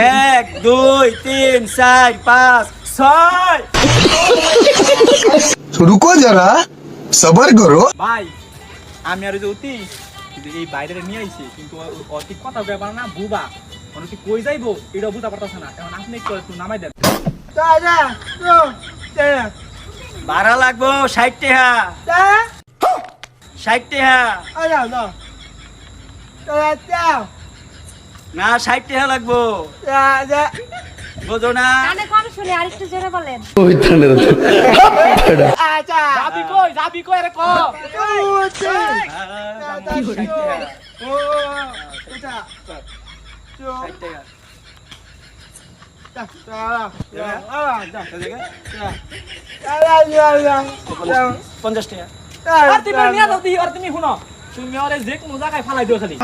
এক দুই তিন চার পাঁচ ছয়। রুকো যারা সবার করো। ভাই আমি আর যদি এই বাইরে নিয়ে আইছি কিন্তু অতি কথা ব্যাপার না বুবা। মানে অনেক কই যাইবো এটা বুঝা পারতাছ না। এখন আপনি একটু নামাই দেন। ভাড়া লাগবো ষাট টাকা। ষাট টাকা। না ষাট টাকা লাগবো। বোঝো না। কানে কম শুনে আরেকটু জোরে বলেন। যাবি কই যাবি কই রে কো পঞ্চাশ টাকা। আর আর তুমি শুনো তুমি যে কোনো জায়গায় ফালাই দিও খালি।